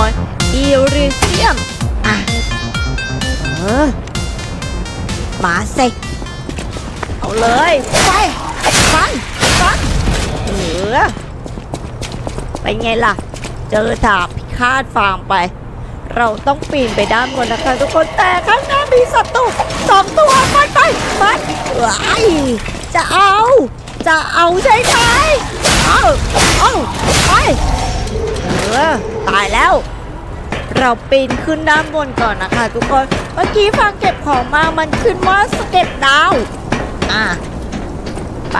อนอีริเซียมอะเออมาสิเอาเลยไปฟันฟันเออเป็นไงล่ะ เจอดาบพิฆาตฟางไป เราต้องปีนไปด้านบนนะคะทุกคนแต่ข้างหน้ามีศัตรูสองตัวไปไปไปไอ้จะเอา จะเอาใช่ไหมเอาเอาไป ออตายแล้ว เราปีนขึ้นด้านบนก่อนนะคะ ทุกคน เมื่อกี้ฟังเก็บของมา มันขึ้นว่าสเก็ตดาว อะ ไป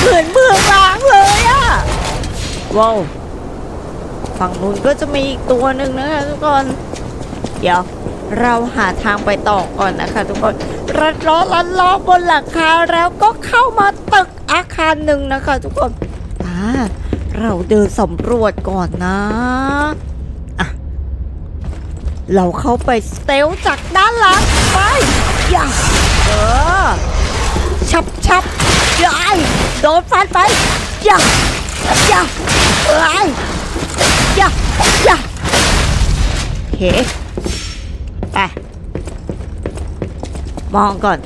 เหมือนเมืองร้างเลยอะว้าว ฝั่งนู้นก็จะมีอีกตัวหนึ่งนะคะทุกคน เดี๋ยวเราหาทางไปต่อก่อนนะคะทุกคนรัดล้อลัดล้อบนหลังคาแล้วก็เข้ามาตึกอาคารหนึ่งนะคะทุกคน เราเดินสำรวจก่อนนะอะเราเข้าไปสเตลจากด้านหลังไปอย่าเออชับชับยายโดนฟันไปอย่าอย่าเอ้ยอย่าอย่าโอเคไปมองก่อน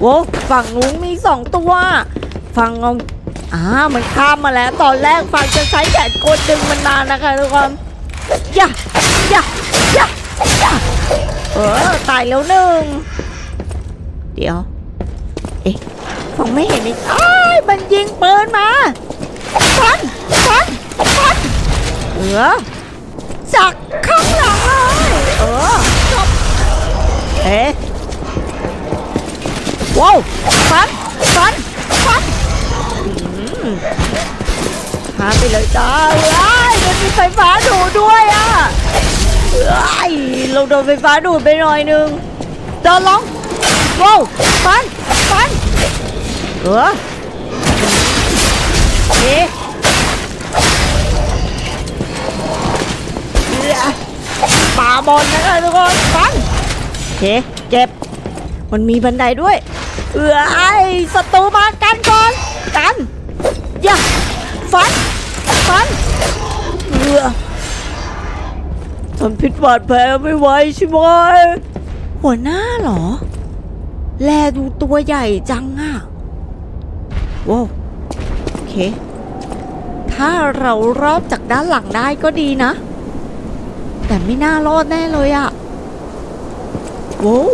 โว้ฝั่งนู้นมีสองตัว ฝั่งงง อ่ามันข้ามมาแล้ว ตอนแรกฝั่งจะใช้แขนกดดึงมันมานนะคะทุกคนย่าย่าย่าย่าเออตายแล้วหนึ่ง เดี๋ยว เอ๊ะฟังไม่เห็นอีกอ้ายมันยิงปืนมาฟันฟันฟันเออจากข้างหลังเลยเออจบเอ๊ะว้าวฟันฟันฟัน หาไปเลยจ้าเอ้ยมันมีไฟฟ้าดูดด้วยอะเอ้ยเราโดนไฟฟ้าดูดไปหน่อยนึงเดินลงว้าวฟันฟันเออเอ๊ะป่าบอลนะคะทุกคนฟันโอเคเจ็บ มันมีบันไดด้วย เออไอศัตรูมากันก่อน กันอย่าฟันฟันเออทนพิษบาดแผลไม่ไหวใช่ไหมหัวหน้าเหรอ แลดูตัวใหญ่จังอะว้าวโอเค ถ้าเรารอบจากด้านหลังได้ก็ดีนะ แต่ไม่น่ารอดแน่เลยอะว้าว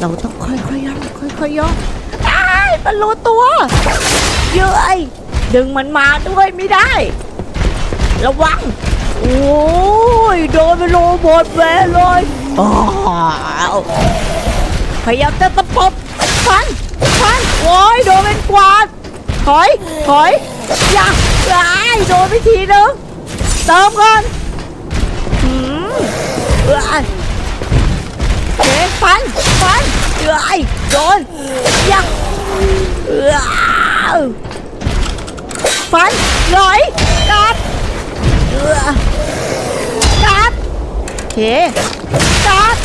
เราต้องค่อยๆย่องค่อยๆย่อง มันรู้ตัวเยอะไอ้ดึงมันมาด้วยไม่ได้ ระวัง โอ้ยโดนไปโลหมดแวเลยอ้าวพยายามจะตะปบฟันฟันโอ้ยโดนเป็นกวาดถอยถอยอย่าอย่โดนไปทีนึงเติมก่อนหืมเอ้ยเฮ้ฟันฟันเอ้ยโดนอย่า ฟันหน่อยกัดเออกัดโอเคกัด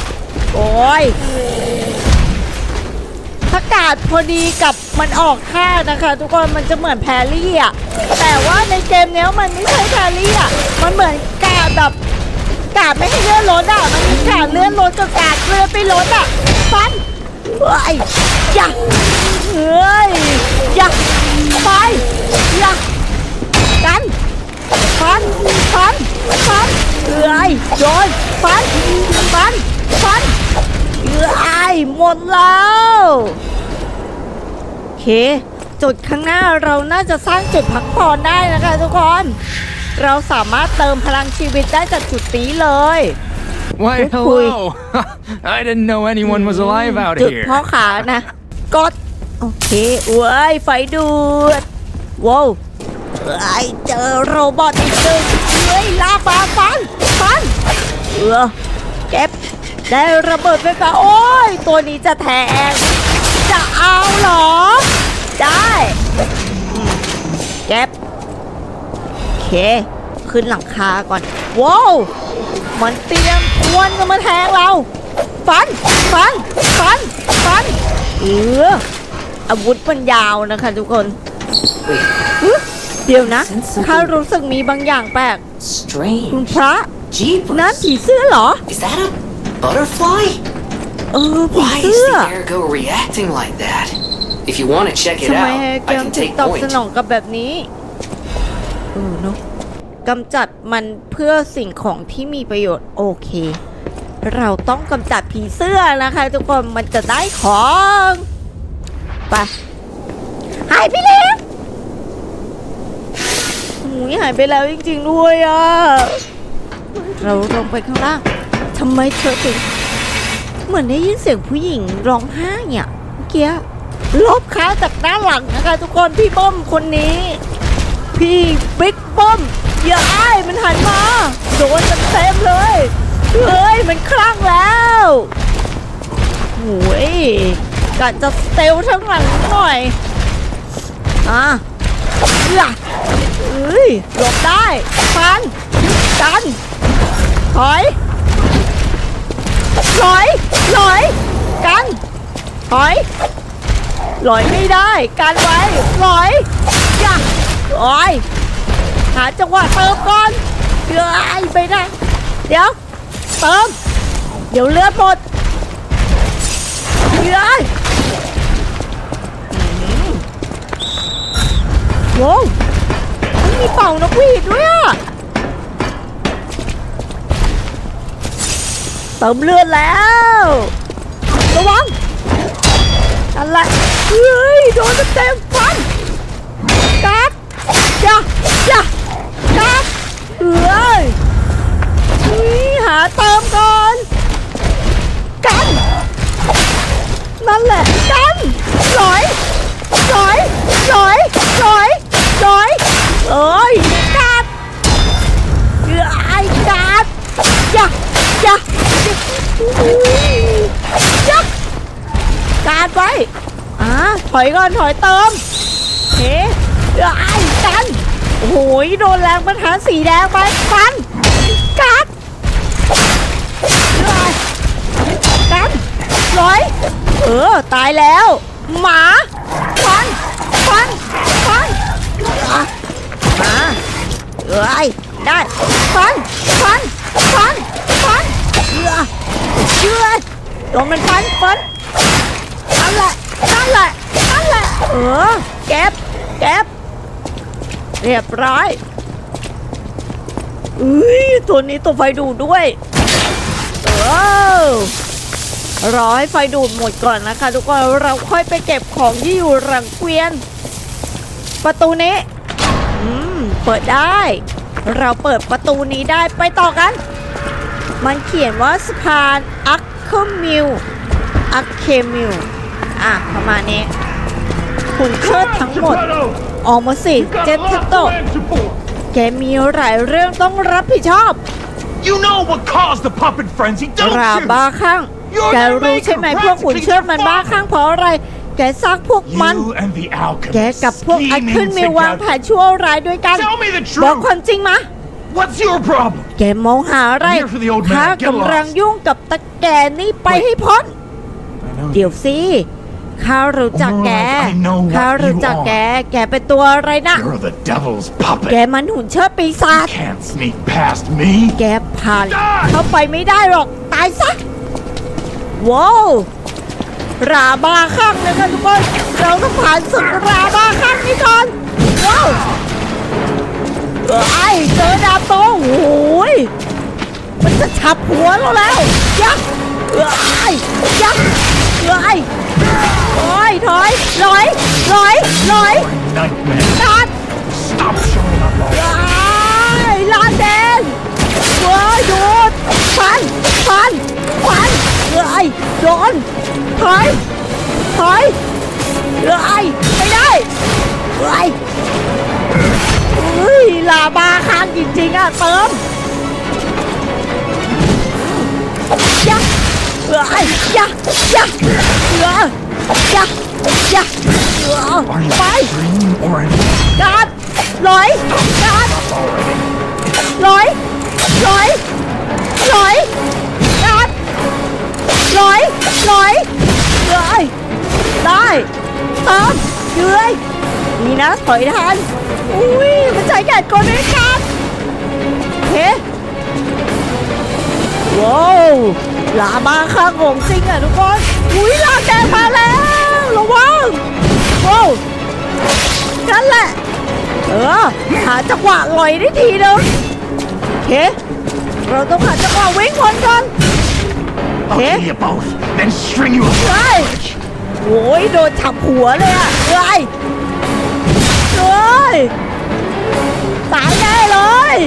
โอ้ยถ้ากาดพอดีกับมันออกท่านะคะ ทุกคนมันจะเหมือนแพรรี่อะแต่ว่าในเกมเนี้ยมันไม่ใช่แพรรี่อะมันเหมือนกาดแบบกาดไม่ให้เลื่อนรถอะ มันมีกาดเลื่อนรถกับกาดเลื่อนไปรถอะฟันเฮ้ยอย่า เฮ้ยอย่าไปอย่ากันฟันฟันฟันเอ้ยโยนฟันฟันฟันเอ้ยหมดแล้วโอเค จุดข้างหน้าเราน่าจะสร้างจุดพักผ่อนได้นะคะทุกคน เราสามารถเติมพลังชีวิตได้จากจุดนี้เลย Why, Good hello! I didn't know anyone was alive out จุด here. พ่อขานะกด โอเคว้ยไฟดูดว้าวเอ้ยเจอโรบอทอีกหนึ่งเฮ้ยลาบาฟันฟันเออเก็บได้ระเบิดไฟฟ้าโอ้ย ตัวนี้จะแทง จะเอาเหรอ ได้อืมเก็บโอเค ขึ้นหลังคาก่อน ว้าว มันเตรียมทวนจะมาแทงเรา ฟัน ฟัน ฟัน ฟัน เออ อาวุธมันยาวนะคะทุกคนอุ๊ยเดี๋ยวนะ Sense something ข้ารู้สึกมีบางอย่างแปลกคุณ strange. พระนั่น Jeepers. ผีเสื้อเหรอ Is that a butterfly? เออผี Why เสื้ is อ the ergo reacting like that? If you want to check it ทำไม out, แก I ม can ถึง take ตอบส point. นองกับแบบนี้เออเนาะกำจัดมันเพื่อสิ่งของที่มีประโยชน์โอเค เราต้องกำจัดผีเสื้อนะคะ ทุกคนมันจะได้ของ ไปหายไปแล้วหูยหายไปแล้วจริงๆด้วยอะ เราลงไปข้างล่างทำไมเธอถึงเหมือนได้ยินเสียงผู้หญิงร้องไห้อะเมื่อกี้ลบขาจากด้านหลังนะคะ ทุกคนพี่บ้อมคนนี้ พี่บิ๊กบ้อมอย่าอ้ายมันหันมาโดนเต็มเลยเฮ้ยมันคลั่งแล้วโอ้ย กะจะเตลทั้งหลังหน่อย อะเอื้อเอ้ยหลบได้ฟันกันถอยลอยลอยกันถอยลอยไม่ได้กันไว้ลอยอย่าลอยหาจังหวะเติมก่อนเดี๋ยไอ้ไปได้เดี๋ยวเติมเดี๋ยวเลือดหมดเดี๋ย ว้วมันมีเป่านกหวีดด้วยอะเติมเลือดแล้ว ระวังนั่นละเฮ้ย โดนเต็มฟันกัดอย่าอย่ากัดเอ้ยเฮ้ย ยย่าการไว้อ่าถอยก่อนถอยเติมเฮ้ไอ้กัน โอ้โหโดนแรงประทะสีแดงไปฟันกัดเอ้ยกันร้อยเออ ตายแล้ว หมาฟันฟันฟันอะมาเอ้ยได้ฟันฟันฟันฟัน เชื่อโดนมันฟันฟันนั่นแหละนั่นแหละนั่นแหละเออเก็บเก็บเรียบร้อยอุ้ยตัวนี้ตัวไฟดูดด้วยเออรอให้ไฟดูดหมดก่อนนะคะ ทุกคนเราค่อยไปเก็บของที่อยู่หลังเกวียน ประตูนี้ อืม เปิดได้ เราเปิดประตูนี้ได้ไปต่อกัน มันเขียนว่าสะพานอัคเคมิลอัคเคมิลอะ ประมาณนี้หุ่นเชิดทั้งหมด ออกมาสิ เจนเทโตะแกมีหลายเรื่องต้องรับผิดชอบ You know what caused the puppet frenzy, don't รา you? บ้าข้างแกรู้ใช่ไหมพวกหุ่นเชิดมันบ้าข้างเพราะอะไร แกสร้างพวกมัน You and the แก alchemist กับพวกไอ้ขึ้น scheming มีวางแผ together. นชั่วร้ายด้วยกัน Tell me the บอก truth. ความจริงมา What's your problem? แกมองหาอะไร I'm here for the old man. ข้า Get กำลัง lost. ยุ่งกับตะแกนี่ไปให้พ้น I know เดี๋ยวสิ ข้ารู้จักแก Alright, I know what ข้ารู้จัก you are. แก แกเป็นตัวอะไรนะ You're the devil's แก puppet. มันหุ่นเชิดปีศาจ Can't sneak past me. แกผ่านเข้าไปไม่ได้หรอก ตายซะว้าวราบาข้างนะคะทุกคน เราต้องผ่านศึกราบาข้างนี้ก่อนว้าว เอ้ยเจอดาบโตโอ้ยมันจะฉับหัวเราแล้ว ยักษ์เอ้ยยักษ์เอ้ยโอ้ยถอยลอยลอยลอย Nightmare. ตัด Stop showing up all ไอ้ลานแดงเว้ยโดนฟันฟันฟันเอ้ยโดนถอยถอยเอ้ยไม่ได้เอ้ยเฮ้ ยลาบาค้างจริงๆอะเติมยักเอ้ยยักยักเอ้ยยักยักเอ้ย Are you ไป dreaming or an การลอยการ already? ลอยลอยลอยการลอยลอยเลยได้เติมเยือย นี่นะถอยทันอุ้ยมันใจแก่กลด้วยกันเฮ้ว้าวลามาข้างของจริงอะทุกคนอุ้ยลาแกมาแล้วระวังว้าวนั่นแหละ เออหาจังหวะลอยได้ทีนึงโอเคเราต้องหาจังหวะวิ่งคนก่อน I'll Okay. kill you both, then string you across Right. the bridge. โอ้ยโดนฉับหัวเลยอะเอ้ย เอ้ยตายแน่เลย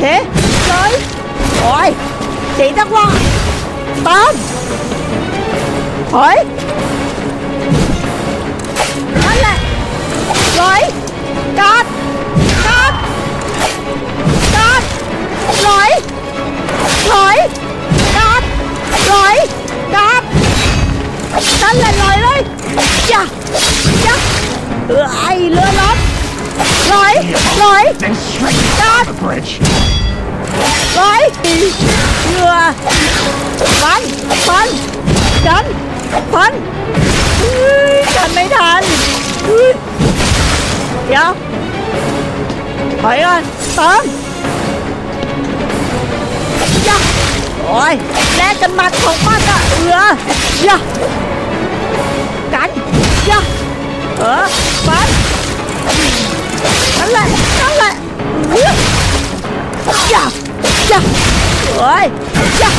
เฮ้เลยโอ้ยสีจังวะตามถอยนั่นแหละเลยกัดกัดกัดเลอยลยกัดเลยกัดนั่นแหละเลยเลยจ้ะ จ้ะเออไอเรือล้มลอยลอย Then string you across the bridge. ลอยเรือฟันฟันดันฟันจันไม่ทันเดี๋ยวถอยก่อนเติมจ้ะโอ้ยแลกกันมัดของมันอะเรือจ้ะ เออฟันนั่นแหละนั่นแหละเฮ้ยย่าย่าเฮ้ยย่า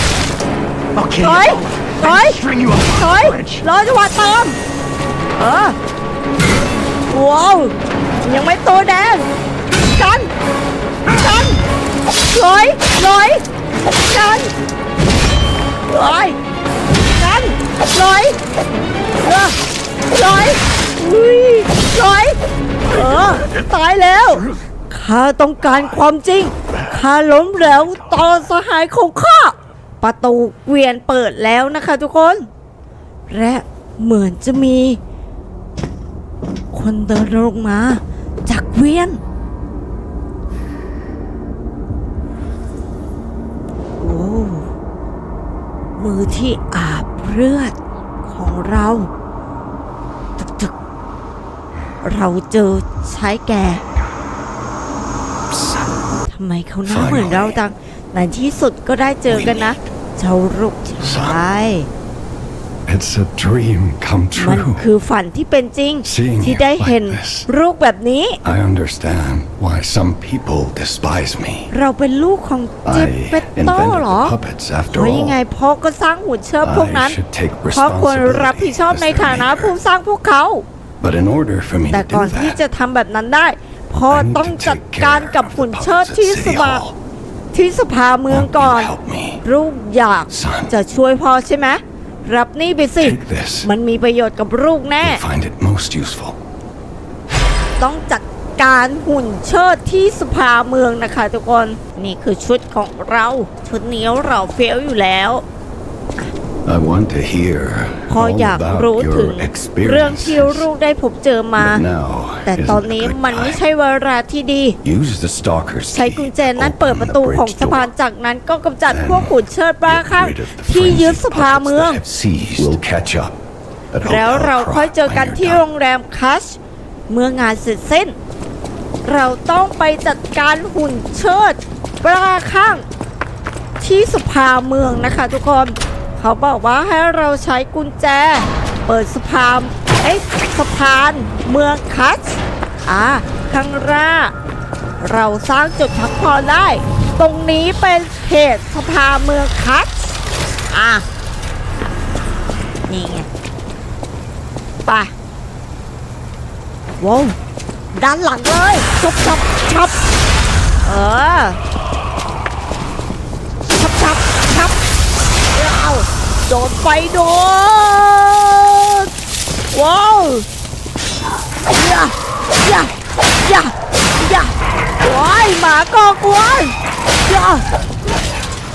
I'll kill Oi, you both, oi. then string you ถอยรอจังหวะเติมเออว้าวยังไม่ตัวแดงกันกันลอยลอยกันลอยกันลอยเออลอย ยลอยเออตายแล้วข้าต้องการความจริงข้าล้มเหลวต่อสหายของข้าประตูเกวียนเปิดแล้วนะคะทุกคน และเหมือนจะมี คนเดินลงมา จากเกวียนโอ้มือที่อาบเลือดของเรา เราเจอชายแก่ทำไมเขาหน้าเหมือนเราจังในที่สุดก็ได้เจอกันนะเจ้าลูกชาย It's a dream come มัน true. คือฝันที่เป็นจริง Seeing ที่ you ได้เห็น like this. ลูกแบบนี้ I understand why some people despise me. เราเป็นลูกของเจ I เปตโต้ invented เหรอ the puppets เพ after ราะยังไง all. พ่อก็สร้างหุ่นเชิดพวกนั้น I should take พ่อควรรับผิด responsibility ชอบ as ใน their ฐานะ maker. ผู้สร้างพวกเขา But in order for me แต่ to ก่อน do ที่จะ that, ทำแบบนั้นได้พ่อ I need ต้อง to จัด take การ care กับ of หุ่น the เชิด puppets ที่ at ส City ภา Hall. ที่สภาเมือง Want ก่อน you to help me? ลูกอยาก Son. จะช่วยพ่อใช่ไหมรับนี่ไปสิ Take this. มันมีประโยชน์กับลูกแน่ You'll find it most useful. ต้องจัดการหุ่นเชิดที่สภาเมืองนะคะทุกคน นี่คือชุดของเรา ชุดนี้เราเฟี้ยวอยู่แล้ว I want to hear พ่อ all อยาก about รู้ถึง your เรื่องที่ experiences. ลูกได้พบเจอมา But now แต่ isn't ตอน the นี้ good มันไม่ time. ใช่เวลาที่ดี Use the stalker's ใช้ key กุญแจ to นั้นเปิด open ประ the ตูของ bridge สะพาน door. จากนั้นก็กำจัด Then พวกขุนเชิดบ้า Get ข้าง rid of the ที่ยึด frenzied สภา puppets เมือง that have seized. We'll catch up at แล้ว Hotel เราค่อย Croc เจอกัน when ที่ you're โร done. งแรมคัช เมื่องานเสร็จสิ้น เราต้องไปจัดการหุ่นเชิดบ้าข้างที่สภาเมืองนะคะทุกคน เขาบอกว่าให้เราใช้กุญแจ เปิดสภานเอ้ยสะพานเมืองคัชอ่าข้างหน้าเราสร้างจุดพักผ่อนได้ ตรงนี้เป็นเขตสภาเมืองคัชอะ นี่ไงไปว้าวด้านหลังเลยชับชับชับเออ โดนไฟโดนว้าวย่าย่าย่าย่าว้ายหมาก่อกวนอย่า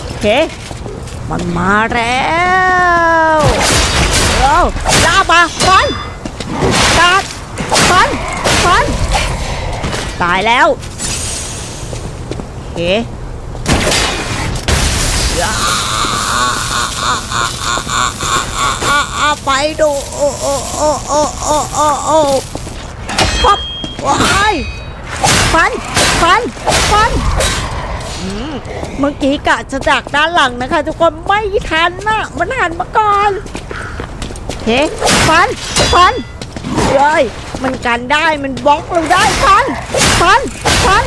โอเคมันมาแล้วเอาลามาฟันกัดฟันฟันตายแล้วโอเค ไปดูโอ้โอ้โอ้โอ้โอ้โอ้โอ้ป๊อบว้ายฟันฟันฟันเมื่อกี้กะจะดักด้านหลังนะคะ ทุกคนไม่ทันนะมันหันมาก่อนเฮ้ฟันฟันเฮ้ยมันกันได้มันบล็อกเราได้ฟันฟันฟัน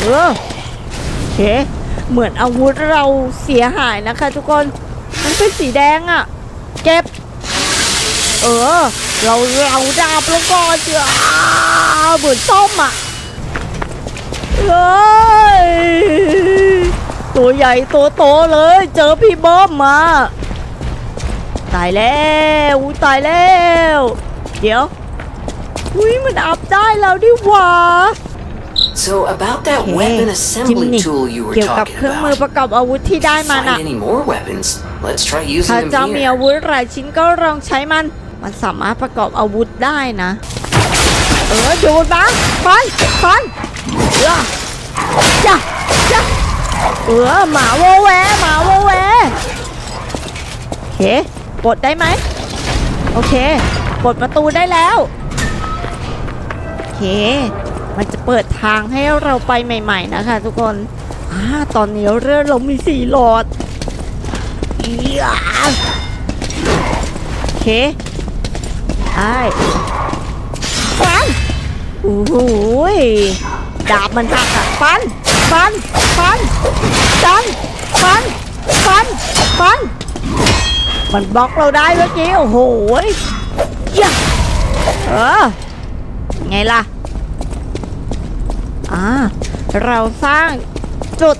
เออโอเคเหมือนอาวุธเราเสียหายนะคะ ทุกคน มันเป็นสีแดงอะ่ะ เก็บ เออ เราเราดาบแล้วก็เจ้าเหมือนส้มอะ่ะเอ้ยตัวใหญ่ตัวโตเลย เจอพี่บิ้มมา ตายแล้วตายแล้ว เดี๋ยวอุ้ยมันอัพได้แล้วดิว่า So about that โอเค weapon จิม assembly นี่ tool you were เกี่ยวกับ talking เครื่องมือ about. ประกอบอาวุธที่ได้มา Find น่ะ any more weapons? Let's try ถ้า using เจ้า them มี here. อาวุธหลายชิ้นก็ลองใช้มัน มันสามารถประกอบอาวุธได้นะ เออดูดมาฟันฟันเออจ้ะจ้ะเออหมาโวแวหมาโวแวโอเคปลดได้ไหม โอเคปลดประตูได้แล้วโอเค มันจะเปิดทางให้เราไปใหม่ ๆ นะคะ ทุกคนอตอนนี้เรือเรามีสี่หลอดอียาโอเคไอ้ฟันโอ้โหยดาบมันหักอะฟันฟันฟันฟันฟันฟันฟันมันบล็อกเราได้เมื่อกี้โอ้โหยเออไงล่ะ อ่าเราสร้างจุด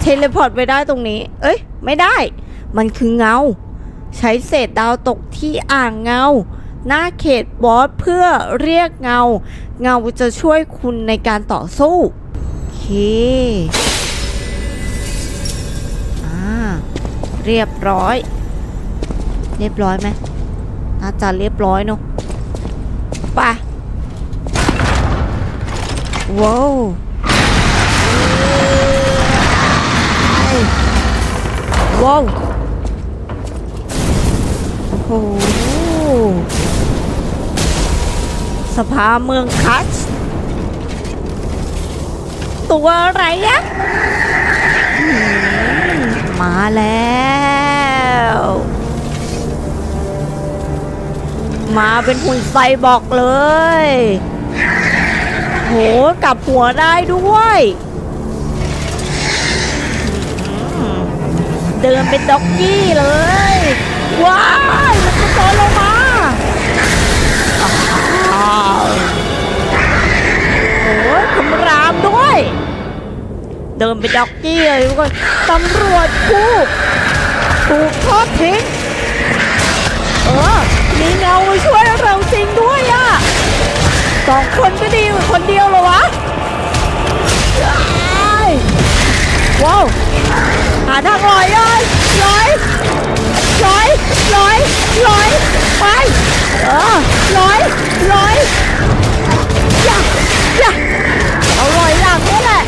เทเลพอร์ตไปได้ตรงนี้ เอ้ย ไม่ได้ มันคือเงา ใช้เศษดาวตกที่อ่างเงา หน้าเขตบอสเพื่อเรียกเงา เงาจะช่วยคุณในการต่อสู้ โอเคอ่าเรียบร้อย เรียบร้อยไหมน่าจะเรียบร้อยเนอะไป ว้าวว้าวโอ้โหสภาเมืองคัชตัวอะไรอะอืมมาแล้ว มาเป็นหุ่นไซบอร์กเลยโหกลับหัวได้ด้วยเดินเป็นด็อกกี้เลย ว้ายมันจะโดนลงมาโอ้ยคำรามด้วย เดินเป็นด็อกกี้เลยทุกคนตำรวจกูถูกทอดทิ้ง สองคนก็ดีกว่าคนเดียวเหรอวะว้าวหาทางลอยเลยลอยลอยลอยลอยไปเออลอยลอยอย่าอย่าเอาลอยหลังนี่แหละ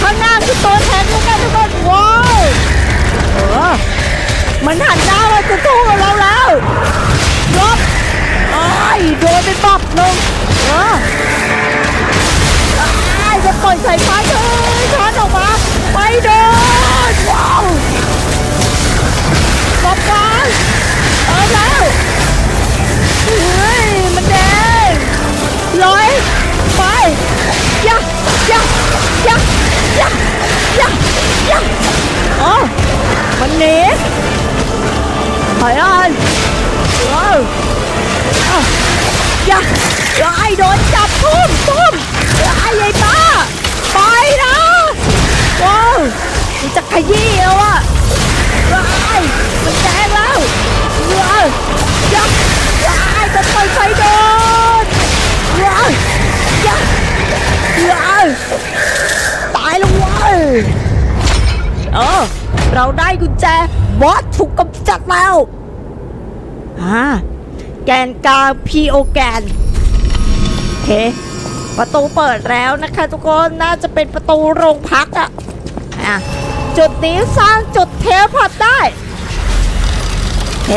ข้างหน้าคือตัวแทนทุกคนทุกคนว้าวเออมันหันหน้ามาจะสู้กับเราแล้วลบไอ้ยโดนไปปับหนึ่ง เออไอ้ายจะปล่อยสายฟ้าเธอช้อนออกมาไปเดินว้าวปอบกันเอาแล้วเฮ้ยมันแดงลอยไปยะยะยะยะยะยะอ๋อมันหนีถอยอ่อนว้าว อย่าอย่าไอ้โดนจับทุ่มทุ่มอย่าไอ้ยัยป้าไปนะว้าวมันจะขยี้แล้วอะว้ายมันแดงแล้วว้าวอย่าอย่าไอ้จะปล่อยไฟโดนว้าวอย่าว้าตายแล้วว้าวเออเราได้กุญแจบอสถูกกำจัดแล้วอ่า แกนกลางพีโอแกนโอเคประตูเปิดแล้วนะคะทุกคนน่าจะเป็นประตูโรงพักอะอะจุดนี้สร้างจุดเทพอดได้โอเค